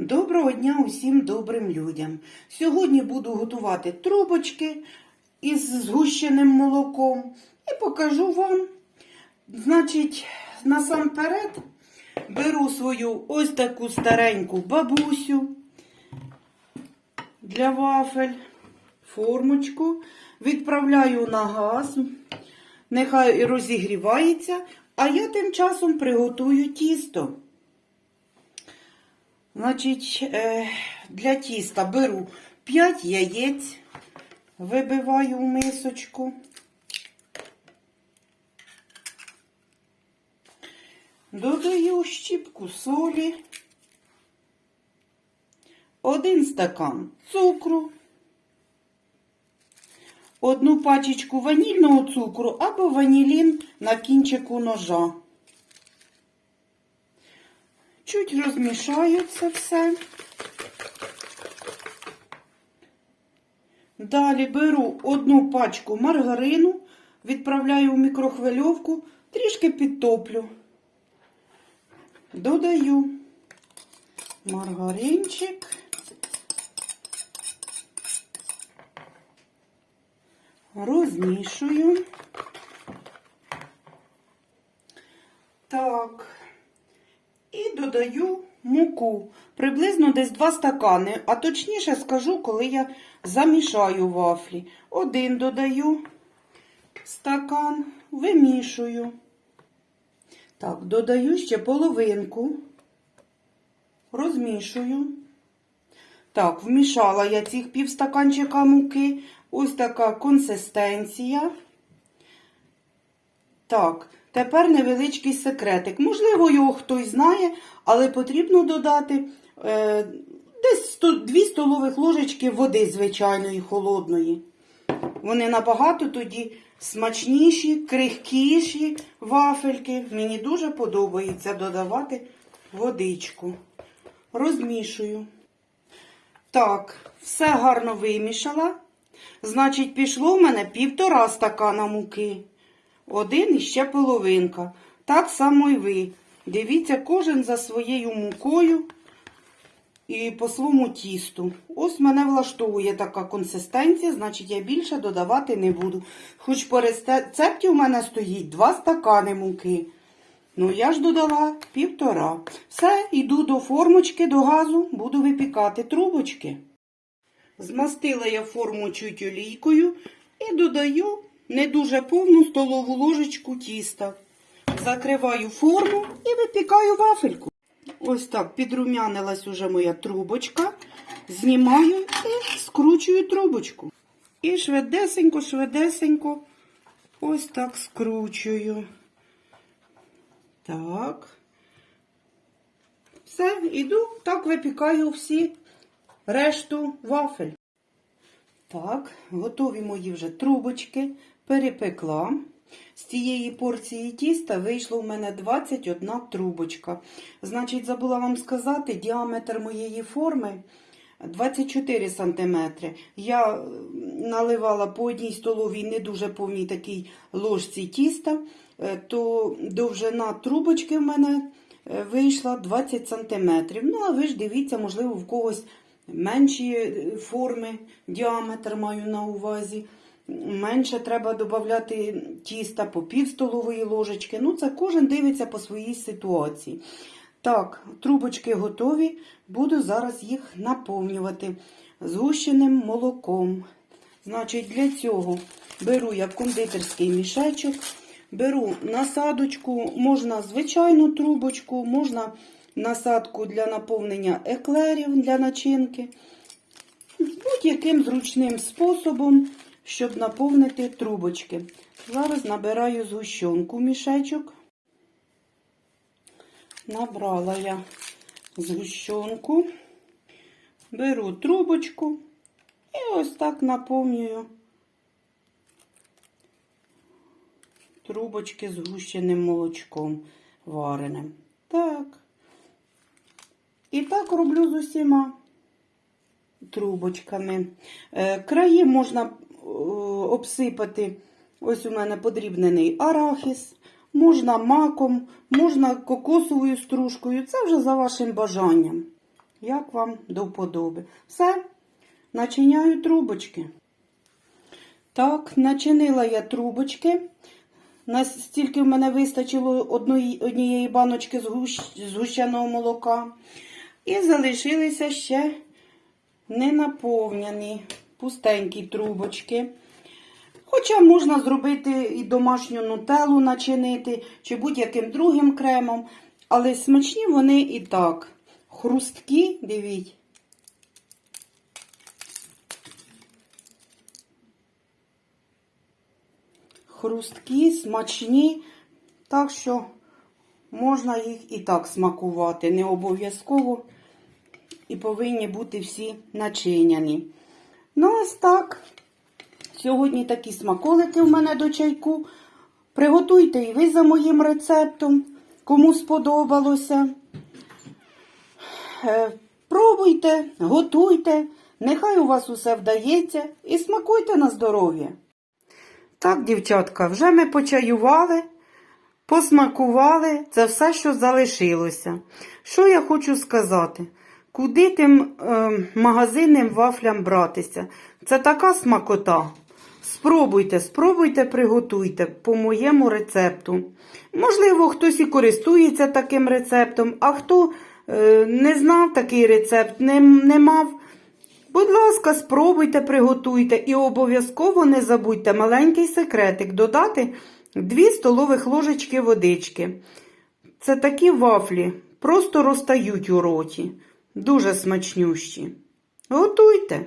Доброго дня усім добрим людям. Сьогодні буду готувати трубочки із згущеним молоком і покажу вам. Значить, насамперед беру свою ось таку стареньку бабусю для вафель, формочку, відправляю на газ, нехай розігрівається, а я тим часом приготую тісто. Значить, е, для тіста беру 5 яєць, вибиваю в мисочку. Додаю щіпку солі, один стакан цукру, одну пачечку ванільного цукру або ванілін на кінчику ножа. Чуть розмішаю це все. Далі беру одну пачку маргарину, відправляю в мікрохвильовку, трішки підтоплю. Додаю маргаринчик. Розмішую. Так. І додаю муку. Приблизно десь 2 стакани, а точніше скажу, коли я замішаю вафлі. Один додаю стакан, вимішую. Так, додаю ще половинку, розмішую. Так, вмішала я цих півстаканчика муки. Ось така консистенція. Так, тепер невеличкий секретик. Можливо, його хтось знає, але потрібно додати е, десь 100, 2 столових ложечки води звичайної, холодної. Вони набагато тоді смачніші, крихкіші вафельки. Мені дуже подобається додавати водичку. Розмішую. Так, все гарно вимішала. Значить, пішло в мене півтора стакана муки. Один і ще половинка. Так само і ви. Дивіться, кожен за своєю мукою і по своєму тісту. Ось мене влаштовує така консистенція, значить я більше додавати не буду. Хоч по рецепті у мене стоїть два стакани муки. Ну, я ж додала півтора. Все, йду до формочки, до газу, буду випікати трубочки. Змастила я форму чуть олійкою і додаю не дуже повну столову ложечку тіста. Закриваю форму і випікаю вафельку. Ось так підрумянилась уже моя трубочка. Знімаю і скручую трубочку. І швидесенько, швидесенько ось так скручую. Так. Все, іду, так випікаю всі решту вафель. Так, готові мої вже трубочки. Перепекла. З цієї порції тіста вийшло в мене 21 трубочка. Значить, забула вам сказати, діаметр моєї форми 24 см. Я наливала по одній столовій не дуже повній такій ложці тіста, е, то довжина трубочки в мене е, вийшла 20 см. Ну, а ви ж дивіться, можливо, в когось менші е, форми, діаметр маю на увазі. Менше треба додати тіста по пів столової ложечки. Ну, це кожен дивиться по своїй ситуації. Так, трубочки готові. Буду зараз їх наповнювати згущеним молоком. Значить, для цього беру я кондитерський мішечок, беру насадочку, можна звичайну трубочку, можна насадку для наповнення еклерів для начинки. Будь-яким зручним способом щоб наповнити трубочки. Зараз набираю згущенку мішечок. Набрала я згущенку, беру трубочку і ось так наповнюю трубочки з гущеним молочком вареним. Так. І так роблю з усіма трубочками. Е, краї можна обсипати, ось у мене подрібнений арахіс, можна маком, можна кокосовою стружкою. Це вже за вашим бажанням. як вам до вподоби. Все, начиняю трубочки. Так, начинила я трубочки. Настільки в мене вистачило однієї баночки згущ, згущеного молока. І залишилися ще не наповнені пустенькі трубочки. Хоча можна зробити і домашню нутеллу начинити, чи будь-яким другим кремом, але смачні вони і так. Хрусткі, дивіть. Хрусткі, смачні, так що можна їх і так смакувати. Не обов'язково і повинні бути всі начиняні. Ну, ось так. Сьогодні такі смаколики в мене до чайку. Приготуйте і ви за моїм рецептом, кому сподобалося. Е, Пробуйте, готуйте, нехай у вас усе вдається і смакуйте на здоров'я. Так, дівчатка, вже ми почаювали, посмакували, це все, що залишилося. Що я хочу сказати? Куди тим е, магазинним вафлям братися? Це така смакота. Спробуйте, спробуйте, приготуйте по моєму рецепту. Можливо, хтось і користується таким рецептом, а хто е, не знав такий рецепт, не, не мав. Будь ласка, спробуйте, приготуйте і обов'язково не забудьте маленький секретик додати 2 столових ложечки водички. Це такі вафлі, просто розтають у роті. Дуже смачнющі. Готуйте!